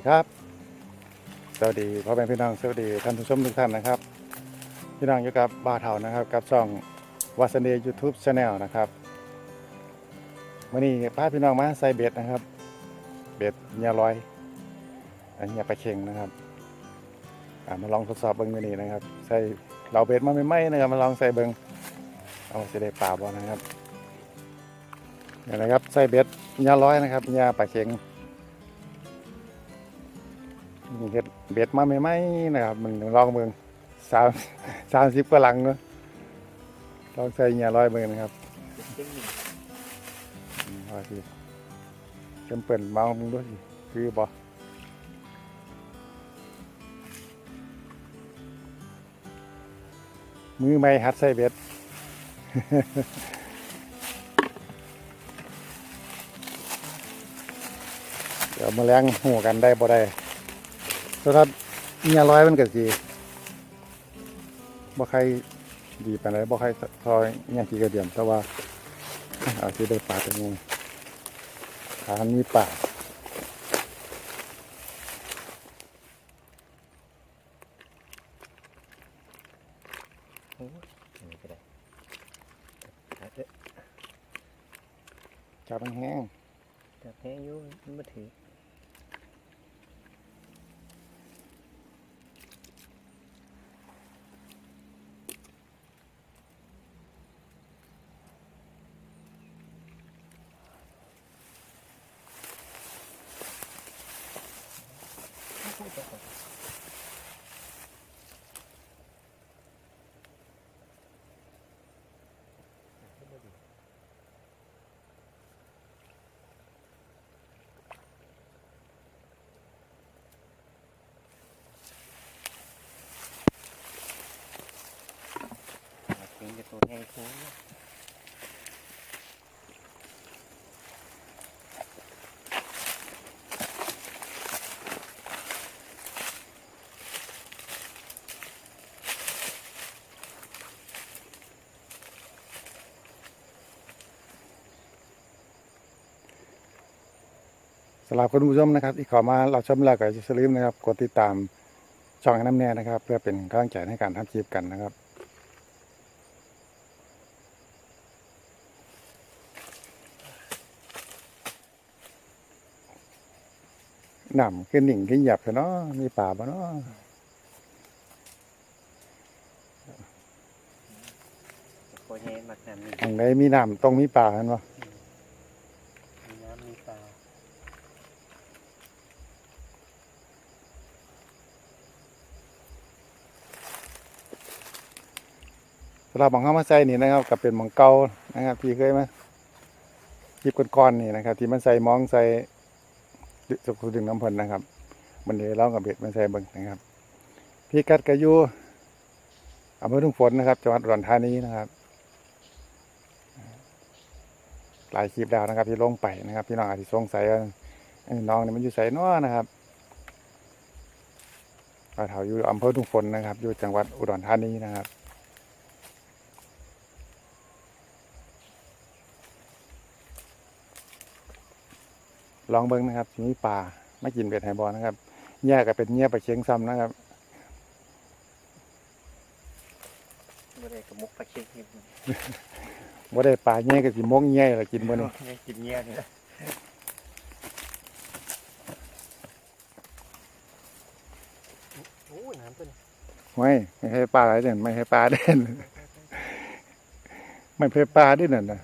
วัสดีครับ สวัสดีพ่อแม่พี่น้องสวัสดีท่านผู้ชมทุกท่านนะครับ พี่น้องอยู่กับบ้าเถานะครับ กับช่องวาสเนียูทูบชาแนลนะครับวันนี้พาพี่น้องมาใส่เบ็ดนะครับ เบ็ดเงียร้อยอันเงียปลาเค็งนะครับมาลองทดสอบเบิ้งมื้อนี้นะครับ ใส่เราเบ็ดมาไม่ไหมนะครับมาลองใส่เบิ้งเอาเสิได้ปลาบ่นะครับนี่นะครับใส่เบ็ดเงียร้อยนะครับเงียปลาเค็ง เฮ็ดเบ็ดมาใหม่ๆนะครับ มันลองเบิ่งสามสามสิบกว่าหลังเนาะลองใส่เงียร้อยเบิ่งนะครับอืมว่าสิเข็มเปิ่นมามึงด้วยสิคือบ่มือไม่หัดใส่เบ็ดเดี๋ยวมาแรงหูกันได้บ่ได้ สำหรับเมียร้อยมันก็สิบ่ใครดีปานใดบ่ใครซอยเมียกี่กระเดียมแต่ว่าเอาสิได้ปลาตัวนี้ทานมีปลาโอ้ยนี่ก็ได้หาเถอะจับมันแห้งจับแห้งอยู่มันมาถือ สำหรับคุณผู้ชมนะครับที่เขอมาเราชมแล้วก็อย่าลืมนะครับ กดติดตามช่องน้ำแน่นะครับ เพื่อเป็นกำลังใจในการทำคลิปกันนะครับหนำขึ้นหนิ่งขึ้นหยับเถอะเนาะมีป่าบ่เนาะโคแห้งมักน้ำนี่ทางใดมีน้ำต้องมีป่าเห็นบ่มีน้ำมีปลา สำ หรับหมองเข้ามาใส่นี่นะครับกับเป็นหมองเก่านะครับที่เคยมาคลิปก่อนๆนี่นะครับ ที่มันใส่มองใส่สุกดึงน้ำพลินนะครับ มันนี้เรากับเบ็ดมันใส่เบิ่งนะครับ พี่กัดกระยูอำเภอทุ่งฝนนะครับจังหวัดอุดรธานีนะครับ หลายคลิปแล้วนะครับ ที่ลงไปนะครับ พี่น้องอาจจะสงสัยว่าน้องนี่มันอยู่ใส่น้อนะครับเราแถวอยู่อำเภอทุ่งฝนนะครับ อยู่จังหวัดอุดรธานีนะครับ ลองเบิ้งนะครับทีนี้ปลาไม่กินเบ็ดไฮบอลนะครับแย่กับเป็นแย่ปลาเชียงซ้ำนะครับไม่ได้กระมุกปลาเค็งกินว่าได้ปลาแย่กับสิมกแย่ละกินบ่นี่ยังกินเงี้ยนี่นะโอ้น้ำตัวนี้ไม่ไม่ให้ปลาอะไรเด่นไม่ให้ปลาเด่นไม่ให้ปลาด้วยนั่นนะ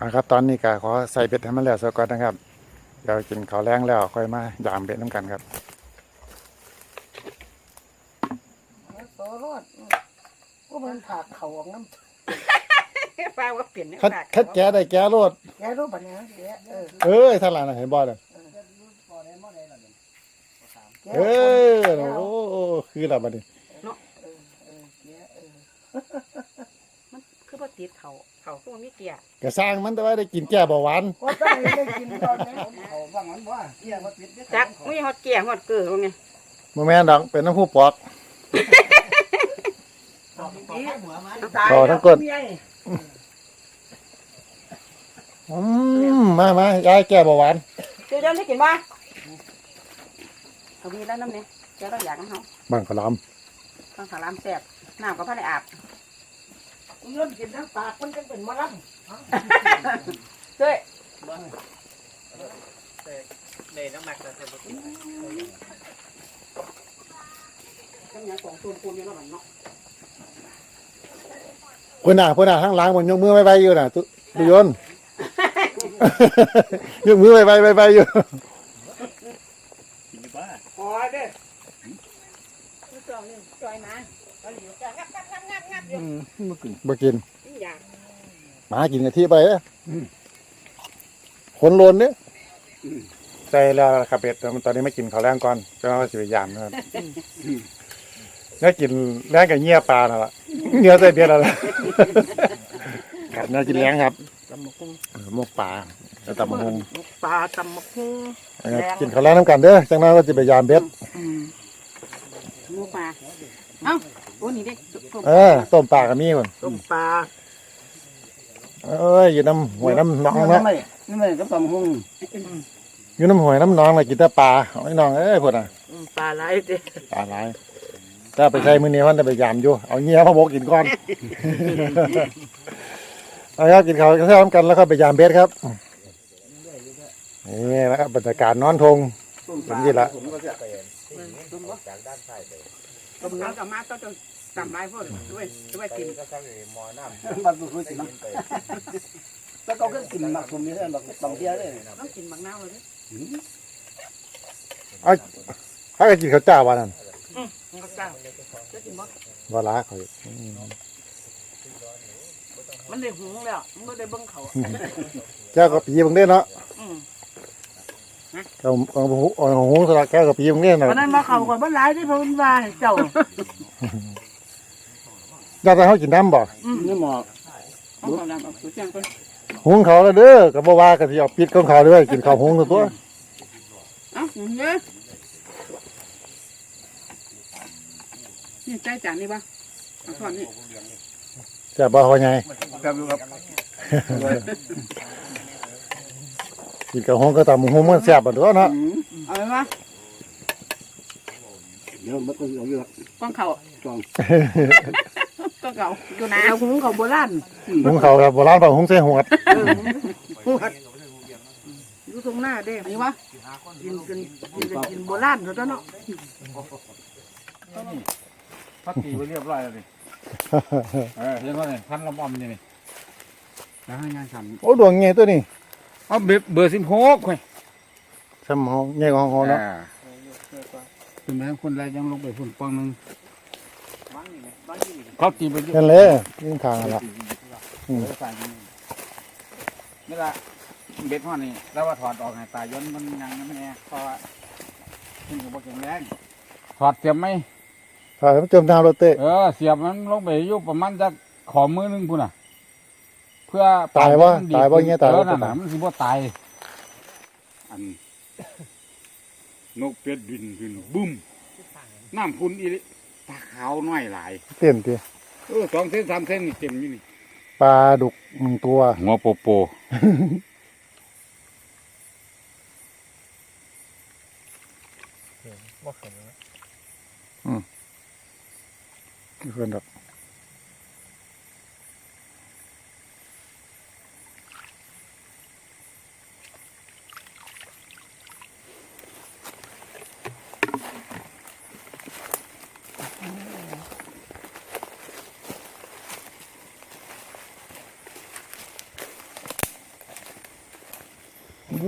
อะครับ ตอนนี้ก็ขอใส่เบ็ดให้มันแล้วสักก่อนนะครับ เดี๋ยวกินข้าวแรงแล้วค่อยมายามเบ็ดน้ำกันครับโตรอดก็มันผักเขาออกน้ฟ้าว่าเปลี่ยนเนี่ยคัดคัดแก้ได้แก้โลดำแกรู้ปะเนี่ยแกเออเอ้ยท่านหลานน่ะเห็นบ่เลยแกเออโอ้โอ้คือละบัดนี้เออแกเออมันคือว่าติดเขา เขาคือว่ามีเกียร์ก็สร้างมันแต่ว่าได้กินแก้เบาหวานก็ได้ได้กินตอนนี้เขาบ้างมันว่าเกี่ยมาปิดจักมีฮอดเกียร์ฮอดเกลือว่าไงบ่แม่นดอกเป็นน้ำผู้ปอกคอทั้งก้นอืมมามายายแก้เบาหวานเดี๋ยวเดี๋ยวได้กินบ่เอามีแล้วน้ำเนี่ยเดี๋ยวเราอยากน้ำเขาบังขลามต้องขาวหลามแซ่บน้ำก็พอได้อาบ เงินกินทั้งปากมันจะเป็นมะลังเฮ้ยเลยน้ำหมักแต่บ่กินก็มีของตูนปูนอยู่แล้วมันเนาะเพื่อนหน้าเพื่อนหน้าทั้งหล้างมันยกมือไว้ไว้อยู่น่ะตุตุยนยกมือไว้ไว้ไว้ไว้อยู่กินอยู่บ้านอ๋อเด้อจอยนี่จอยมาเอาเหลียวจะงับงับงับงับงับอยู่บ่กินบ่กินอยากหมากินกะทิไปเด้ออคนโลนเนี่ยใจแล้วล่ะครับเป็ดแต่มันตอนนี้ไม่กินข้าวแรงก่อนจะมาสิไปยามนะครับเนี่ยกินแรงกับเงี้ยปลาน่ะล่ะเงี้ยใส่เบ็ดแล้วล่ะครับเนี่ยกินแรงครับตำมะฮุ่งเออหมกปลาแล้วตำบักหงปลาตำมะฮุ่งนะครับกินข้าวแรงน้ำกันเด้อจังนั้นก็จะไปยามเบ็ดอืมหมูปลาเอ้า โอ้นี่เด็กเออต้มปลาก็มีคนต้มปลาเอ้ยอยู่น้ำหวยน้ำหน้องเนาะไม่นี่ไม่ก็ตำหุ่งอยู่น้ำหวยน้ำหน้องเลยกินแต่ปลาเอาไอ้น้องเอ้ยพวกน่ะปลาไหลเด้ปลาหลายถ้าไปใช้มื้อนี้มันจะไปยามอยู่เอาเงี้ยมาบกกินก่อน เอาครับกินข้าวกันเท่ากันแล้วก็ไปยามเบ็ดครับนี่นะครับบรรยากาศนอนทงเป็นยี่ละผมก็จะจากด้านซ้ายไป ต้มน้ำกับมาต้องจะตำลายพวกด้วยด้วยกินก็ทั้งหม้อน้ำมันคือสินะกินไปแล้วเขาก็กินหมักผมนี่ได้หมักตำเทียได้ต้องกินบางน้ำเลยถ้าก็กินข้าวเจ้าวันนั้นมันก็เจ้าจะกินบ่วาระเขาอีกอืมมันได้หุงแล้วมันก็ได้เบิ่งเขาแก้วก็ปีบางเด้อเนาะ อืมเอาเอาหูเอาหูสลักแก้วก็ปีบางเด้อเนะวันนั้นมาเข่าก่อนมันหลายที่พมันว่าเจ้าญาติเขากินน้ำบ่นี่หมอเอาเขาน้ำเอาสุดจังไปหุงเขาแล้วเด้อก็บ่ว่าก็สิเอาปิดของเขาด้วยกินข้าวหุงตัวเอ้าเนี่ยนี่ใจจานนี่ปะเอาทอดนี่แซ่บบ่ว่าไง ครับครับ กินข้าวหุงก็ตำหุงมันแซ่บบ่ตัวเนาะเอาไหมวะเดี๋ยวมันก็เอาอยู่กล้องเขาจองกล้องเขาอยู่นะเอาของเขาโบราณหุงเขาแบบโบราณเปล่าหุงใส่หวดอยู่ตรงหน้าเด้อันนี้วะกินกันกินกันกินโบราณเท่านั้นเนาะพักตีไว้เรียบร้อยแล้วนี่เออเห็นว่าเนี่ยพันลำออมนี่นี่แล้วให้งานทโอ้ดวงใหญ่ตัวนี้ำ เอาเบอร์เบอร์สิบหกเว้ยซ้ำเฮาใหญ่กว่าของเฮาเนาะเป็นแม่คนแรกยังลงไปฝุ่นปองหนึงเขาตีไปเยอะนั่นแหละยิงทางนั่นล่ะอืมนี่ละเบ็ดห้อนี่แล้วว่าถอดออกให้ตายย้อนมันยังไม่แน่เพราะว่าขึ้นกับแข็งแรงถอดเสียบไหมถ้ามันจมน้ำรถเต้เออเสียบมันลงไปอยู่ประมาณจะขอมือหนึงพุ่นน่ะ เพื่อตายบ่มันดีตายบ่เงี้ยตายเอบ่อนั่นน่ะมันสิบ่ตายอันนกเป็ดบินขึ้นบุ้มน้ำพุ่นอีหลิปลาขาวน้อยหลายเต้นติเออสองเส้นสามเส้นนี่เต็มอยู่นี่ปลาดุกหนึ่งตัวหัวโปโปเพิ่นดอก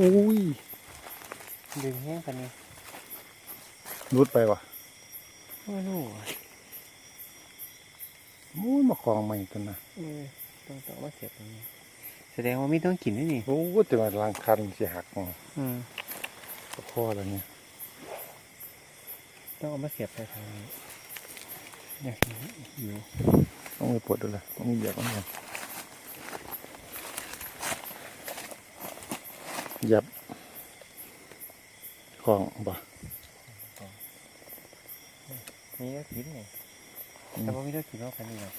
อุ้ยดึงแห้งกันนี่รุดไปว่ะไม่รู้โอ้ยมาคลองใหม่ตัวน่ะเออต้องต้องมาเสียบตรงนี้แสดงว่ามีต้องกินด้วยนี่โอ้ยแต่ว่าลางคันสิหักอ๋ออืมคอแล้วเนี่ยต้องเอามาเสียบไปทางนี้อยากเห็นอยู่ต้องไปปวดด้วยเลยต้องเหยียบมันก่อนเห ยียบคลองบ่นี่ก็กินไงแต่ว่าไม่ได้กินนอกกันนี่หรอก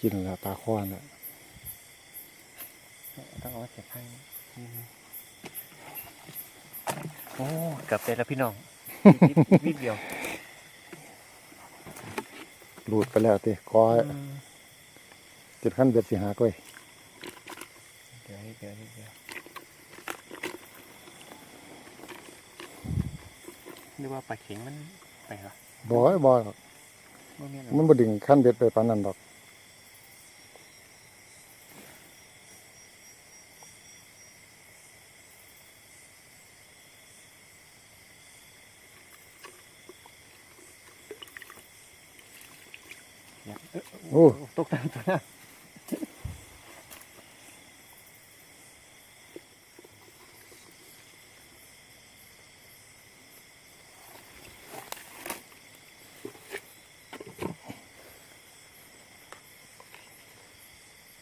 กินแล้วปลาค้อนแล้วต้องเอามาเสียบพันอืมโอ้เกือบเสร็จแล้วพี่น้องอีกนิดอีกนิดเดียวหลุดไปแล้วติคอยอืมจุดขั้นเบ็ดสิหาก้อย เดี๋ยวนิดเดียวนิดเดียวนึกว่าป ลาเข็งมันไปเหรอบ่อยบ่อยหรอกบ่แม่นหรมัอนบ่ดึงขั้นเบ็ดไปปานนั้นดอกโอ้ตกใจตัวนั้น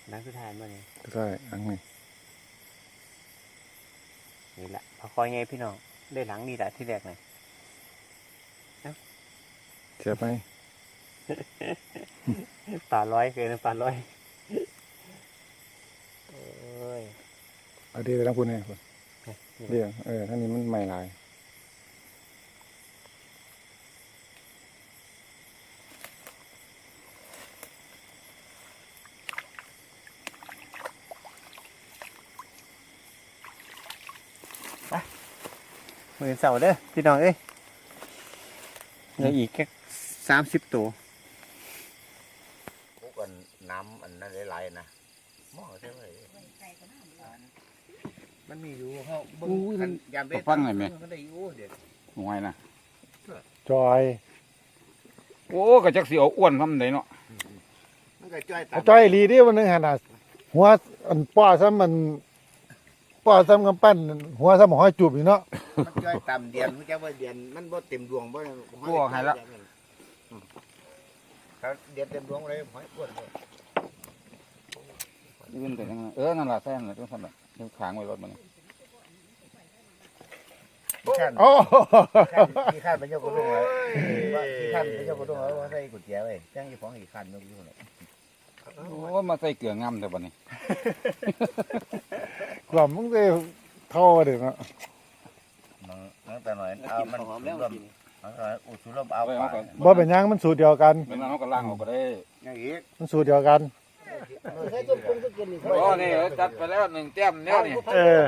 หลังสุดท้ายมาเนี่ย ใช่อันนี้ นี่แหละพ อคอยไงพี่น้องได้หลังนี่แหละที่แรกเลยเสียบไหมปลาร้อยเคยนะปลาร้อยโอ้ยเอาดีไปทั้งพุ่นให้พุ่นนี่เดี๋ยวเออท่างนี้มันใหม่หลาย มือเสาเด้อพี่น้องเอ้ยเหลืออีกแค่สามสิบตัวพวกอันน้ำอันนั้นหลายๆนะมองใช่ไหมมันมีอยู่เขาอู้มันยามก็ฟังหน่อยไหมมันได้อยู่เด็กหน่วยนะจอย โอ้ก็จักสิเอาอ้วนทำไดเนาะมันก็จ้อยตาเอามจอยอีหลีเดิวันหนึงหั่นน่ะหัวอันป้อซ้ำมัน ป้อซ้ำกำปั้น หัวซ้ำหอยจูบอยู่เนาะมันจ้อยตามเดียนมันจะว่าเดียนมันบ่เต็มดวงบ่กูเอาให้ละครับเดียนเต็มดวงเลยหอยอ้วนเลยยืนแต่ยังไงเออนั่นล่ะแซ่นเลยต้องสั่นล่ะเดี๋ยวขางไว้รถมันขี้ข้านโอ้ขี้ข้านเป็นเจ้ากระดุงเลยขี้ข้านเป็นเจ้ากระดุงแล้วว่าใส่กุญแจไว้จ้างยี่ของขี้ข้านยกอยู่เลยโอ้มาใส่เกลืองำแต่บัดนี้ กล่อมมึงได้เท่าเด้เนาะมันมันแต่หน่อยเอา มันหอมสุแล้วรมมันก็อุสุรมเอาไปบ่เป็นหยังมันสูตรเดียวกันเวลาเขาก็ล้างออกก็ได้อย่างนี้มันสูตรเดียวกัน ใช้ต้นปรุงต้นกินนี่โอ้นี่จัดไปแล้วหนึ่งแต้มเนี่ยนี่เออ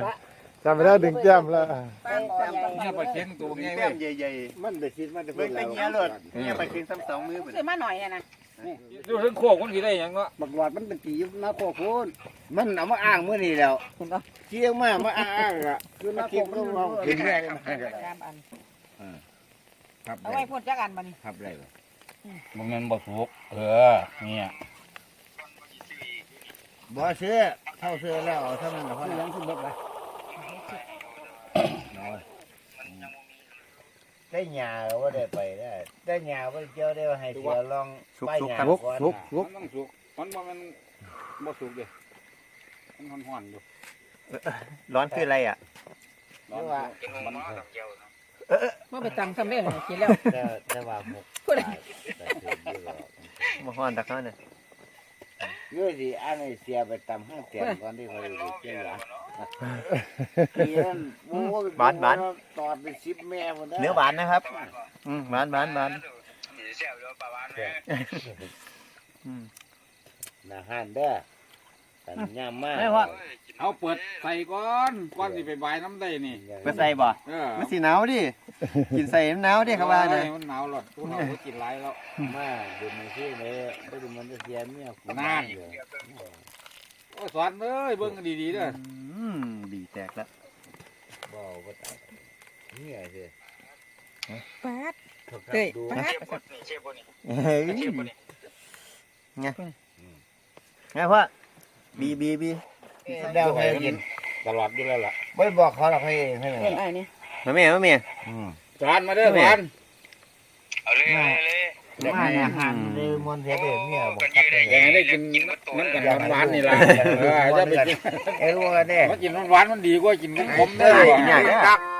จำไปแล้วดึงแก้มแล้วปลาคอใหญ่เนี่ยปลาเค็งตัวใหญ่แก้เว้มยใหญ่ๆมันได้คิดมันจะเป็นเงี้ยเลยเนี่ยไปกินซ้ำสองมือซื้อมาหน่อยอะนะ ดูถึงโคกมันสิได้หยังเนาะบักหลอดมันเป็นตีมาโคโคนมันเอามาอ้างมื้อนี้แล้วเชี่ยงมามาอ้างอะคือมาคิดมันเรากินแม่กันสามอันครับเอาไว้พ่นจักอันบัดนี้ครับได้บ่แม่นบ่สุกเออเนี่ยบ่เชื่อเท่าเชื่อแล้วเอาเท่านั้นละพอแล้วขึ้นรถไป ได้หยาว่าได้ไปได้ได้หยาว่าเจ้าได้ให้เสือลองป้ายหยาก่อนมันต้องสุกมันบ่แม่นบ่สุกเด้มันฮ้อนๆอยู่ร้อนคืออะไรอะ ร้อนมันมาไปตำซ้ำเด้อกินแล้วแต่แต่ว่าหมกพูดอะไรมาห้อนตะเข้าเนี่ยเยอะสิอันนี้เสียไปตำห้างเตียนก่อนที่เขาจะเจ้าหลาน ปีนั้นโอ้ตอดเป็นสิบแม่หมดเนื้อหวานนะครับอืมหวานหวานหวานอืมนาหันเด้อสัญญามมากเอาเปิดใส่ก่อนก่อนสิไปบายน้ำได้นี่ไปใส่บ่เออมันสีหนาวดิกินใส่มันหนาวดิครับว่าเนี่ยมันหนาวหลอดตัวเราก็กินไรแล้ว มาดูมันสิเลยไม่ดูมันจะเสียเมียกูนั่นโอ้ย สอนเอ้ยเบิ่งกันดีๆเด้ออืมบีแตกแล้วบ่บ่ตายเมียสิปาดเฮ้ยดูปาดเฮ้ยไงไงพ่อบีบีบีเดาให้กินตลอดอยู่แล้วล่ะไม่บอกเขาหรอกให้เองให้เห็นไอ้นี่มาแม่มาแม่สอนมาเด้อสอนมามาอา หารเลยมวนเสียเด้อเมียบอกตัดเลยอย่างนี้ได้กินมันกันหวานๆนี่ล่ะเออจะไปกินไอ้รู้กันเด้มากินหวานๆมันดีกว่ากินขมๆเด้อกินอย่างนี้เ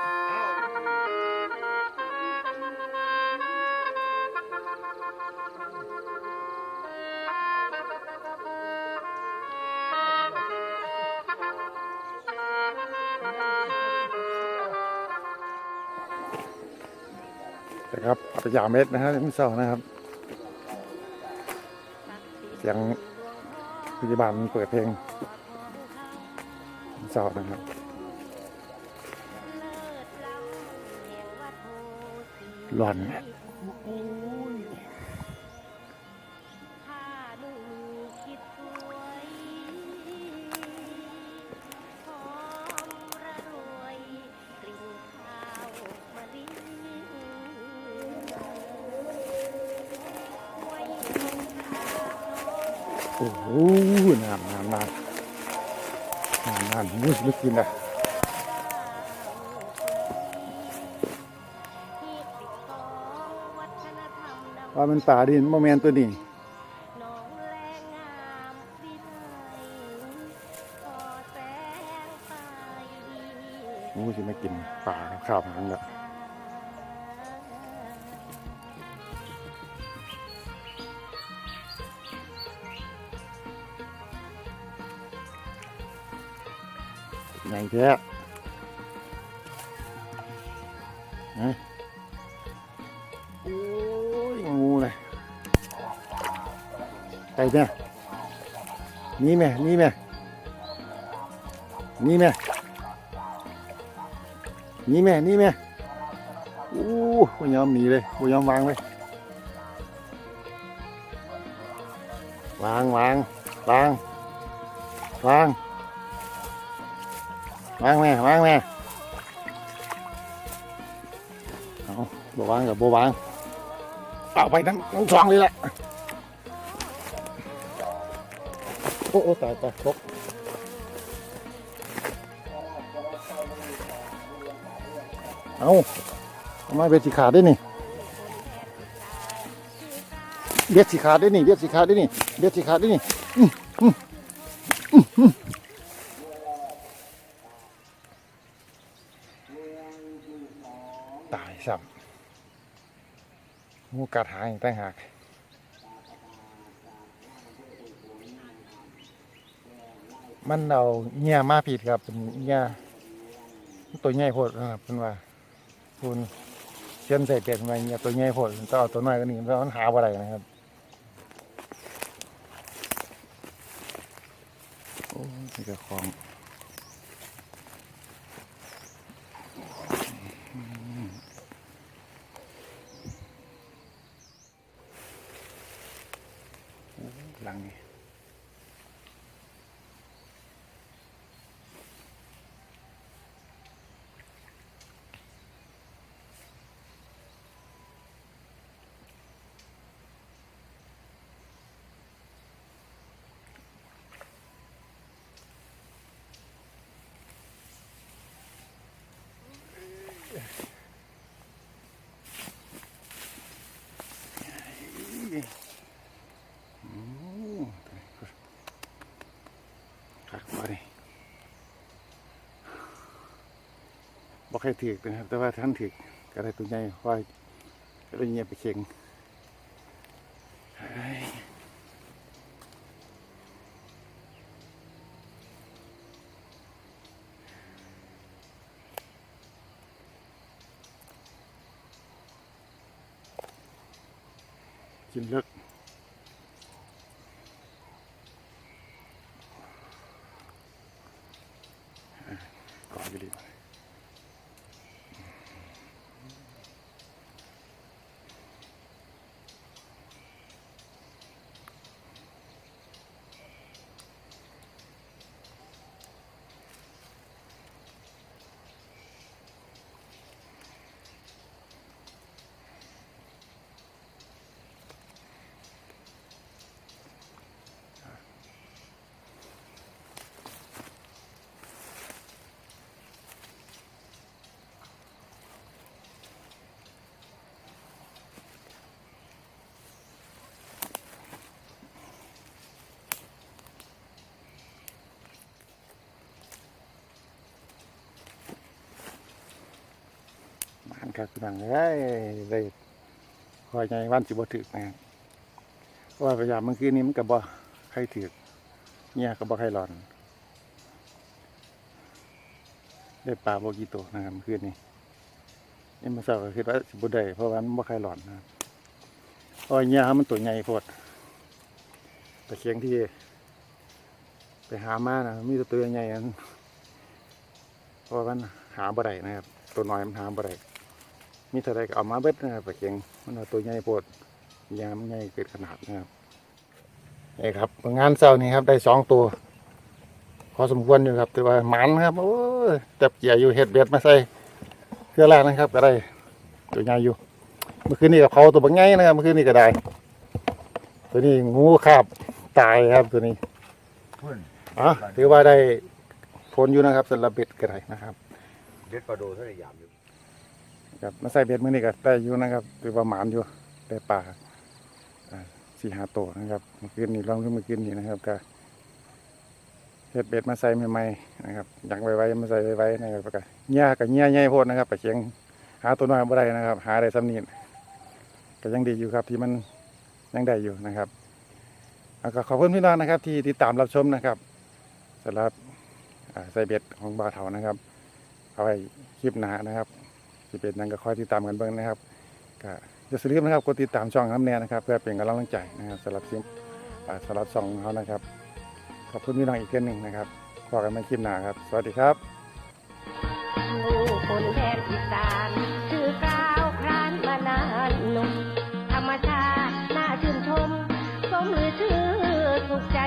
ยามเม็ดนะครับไม่เศร้านะครับเสียงพยาบาลเปิดเพลงเศร้านะครับร้อน โอ้โหน้ำน้ำน้ำน้ำน้ำมุ้ยไม่กินอะที่ปิดทองวัฒนธรรมนำว่ามันป่าดินโมเมนตัวนี้น้ ไงแท้ฮะโอ้ยงูเลยไปเนี่ยนี่แม่นี่แม่นี่แม่นี่แม่นี่แม่อู้หูยอมหนีเลยหูยอมวางเลยวางวางวางวาง วางแม่วางแม่เอาบวางกับบวางเอาไปทั้งทั้งสองเลยแหละโอ้โอ้ตายตายตกเอาเอามเบ็ดสีขาดด้นี่เบ็ดสีขาดด้นี่เบ็ดสีขาดด้นี่เบ็ดสีขาดด้นี่อื้ออื้ออื้ออื้อตายซ้ำ งูกัดหางตั้งหากมันเอาเงี้ยมาผิดครับเป็นเงี้ยตัวใหญ่โพดนะครับเป็นว่าคุณเชื่อมใส่เป็ดมาเนี่ยตัวใหญ่โพดต้องเอาตัวน้อยก็นี่เพราะมันหาอะไรนะครับโอ้ยนี่ก็ของ ลังนี่ ครับบ่ได้ บอกให้ถือกนะครับ แต่ว่าท่านถือกก็ได้ตัวใหญ่คอยก็เลยเงียบไปเข่งเฮ้ยกินเลิกก่อนไปดีกว่ ครับพี่น้องเอ้ยเลยคอยไงวันสิบ่ถึกนะครับเพราะว่าพยายามเมื่อคืนนี้มันกับบ่ใครถึกเนี่ยกับบ่ใครหลอน ได้ปลาบ่กี่ตัวนะครับเมื่อคืนนี้นี่มาเศร้าก็คิดว่าสิบุได้เพราะว่ามันบ่ใครหลอนนะครับเพราะว่าเหงี้ยมันตัวใหญ่โพดแต่เคียงที่ ไปหามานะมีต่ตัวใหญ่ๆนั้นเพราะว่ามันหาบ่ได้นะครับ ตัวน้อยมันหาบ่ได้ มีเท่าไรก็เอามาเบิดนะครับแต่เคียงมันเอาตัวใหญ่โพดยามนใหญ่เกินขนาดนะครับนี่ครับงานเศร้านี้ครับได้สองตัวพอสมควรอยู่ครับแต่ว่าหมันครับโอ้ยจับเกี่ยอยู่เห็ดเบ็ดมาใส่เพื่อแรกนะครับ ก็ได้ตัวใหญ่อยู่ เมื่อคืนนี้กับเขาตัวบางไงนะครับเมื่อคืนนี้ก็ได้ ตัวนี้งูคาบตายครับตัวนี้พุ่นอ๋อถือว่าได้ผลอยู่นะครับสำหรับเบ็ดก็ได้นะครับ เด็ดปลาโดเท่าไหร่ยามอยู่ ครับมาใส่เบ็ดมือนี้ก็ได้อยู่นะครับถือว่าหมานอยู่ได้ปลาอ่าสี่หาตัวนะครับเมื่อคืนนี้ลองขึ้นเมื่อคืนนี้นะครับก็เห็ดเบ็ดมาใส่ใหม่ๆนะครับอยากไว้ๆมาใส่ไว้ๆนะครับก็เงี้ยกับเงี้ยใหญ่โพดนะครับไปเชียงหาตัวน้อยบ่ได้นะครับ หาได้สำนีนก็ยังดีอยู่ครับที่มันยังได้อยู่นะครับแล้วก็ขอบคุณพี่น้องนะครับ ที่ติดตามรับชมนะครับสำหรับใส่เบ็ดของบาเถานะครับ เอาไว้คลิปหน้านะครับ ที่เป็นนั้นก็คอยติดตามกันเบิ่งนะครับก็อย่าลืมนะครับกดติดตามช่องน้ำแน่นะครับเพื่อเป็นกำลังใจนะครับสำหรับซิมสำหรับช่องเขานะครับขอบคุณพี่น้องอีกเช่นหนึ่งนะครับพอกันม่คลิปหน้าครับ สวัสดีครับคนแดนอีสานชื่อกล่าวครานมานานนุ่มธรรมชาติน่าชื่นชม สมหรือชื่อสุขใจ